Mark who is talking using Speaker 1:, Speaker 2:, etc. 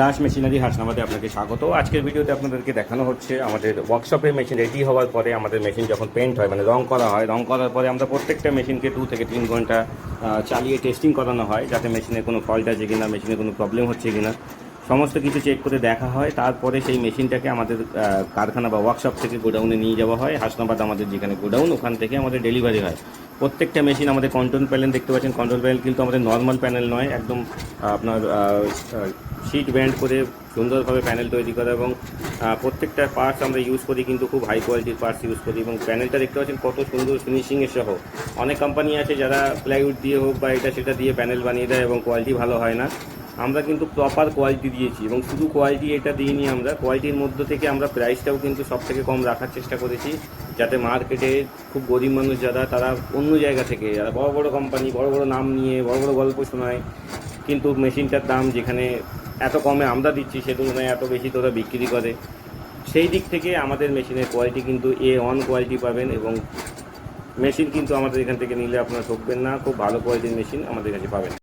Speaker 1: Das machinery হাসনাবাদে আপনাকে স্বাগত। আজকের ভিডিওতে আপনাদেরকে দেখানো হচ্ছে আমাদের ওয়ার্কশপে মেশিন রেডি হওয়ার পরে আমাদের মেশিন যখন পেন্ট হয় মানে রং করা হয়, রং করার পরে আমরা প্রত্যেকটা মেশিনকে দু থেকে তিন ঘণ্টা চালিয়ে টেস্টিং করানো হয়, যাতে মেশিনে কোনো ফল্ট আছে কিনা মেশিনে কোনো প্রবলেম হচ্ছে কিনা। সমস্ত কিছু চেক করে দেখা হয়। তারপরে সেই মেশিনটাকে আমাদের কারখানা বা ওয়ার্কশপ থেকে গোডাউনে নিয়ে যাওয়া হয়। হাসনাবাদ আমাদের যেখানে গোডাউন ওখান থেকে আমাদের ডেলিভারি হয়। প্রত্যেকটা মেশিন আমাদের কন্ট্রোল প্যানেল দেখতে পাচ্ছেন। কন্ট্রোল প্যানেল কিন্তু আমাদের নর্মাল প্যানেল নয়, একদম আপনার শিট ব্যান্ড করে সুন্দরভাবে প্যানেল তৈরি করা এবং প্রত্যেকটা পার্টস আমরা ইউজ করি কিন্তু খুব হাই কোয়ালিটির পার্টস ইউজ করি এবং প্যানেলটা দেখতে পাচ্ছেন কত সুন্দর ফিনিশিংয়ের সহ। অনেক কোম্পানি আছে যারা প্লাইউড দিয়ে হোক বা এটা সেটা দিয়ে প্যানেল বানিয়ে দেয় এবং কোয়ালিটি ভালো হয় না। আমরা কিন্তু প্রপার কোয়ালিটি দিয়েছি এবং শুধু কোয়ালিটি এটা দিইনি আমরা। কোয়ালিটির মধ্যে থেকে আমরা প্রাইসটাও কিন্তু সব থেকে কম রাখার চেষ্টা করেছি, যাতে মার্কেটে খুব গরিব মানুষ যারা, তারা অন্য জায়গা থেকে, যারা বড় বড় কোম্পানি বড় বড় নাম নিয়ে, বড় বড় গল্প শোনায়, কিন্তু মেশিনটার দাম যেখানে এত কমে আমরা দিচ্ছি, সে তুলনায় এত বেশি তোরা বিক্রি করে। সেই দিক থেকে আমাদের মেশিনের কোয়ালিটি কিন্তু এ অন কোয়ালিটি পাবেন এবং মেশিন কিন্তু আমাদের এখান থেকে নিলে আপনারা ঠকবেন না, খুব ভালো কোয়ালিটির মেশিন আমাদের কাছে পাবেন।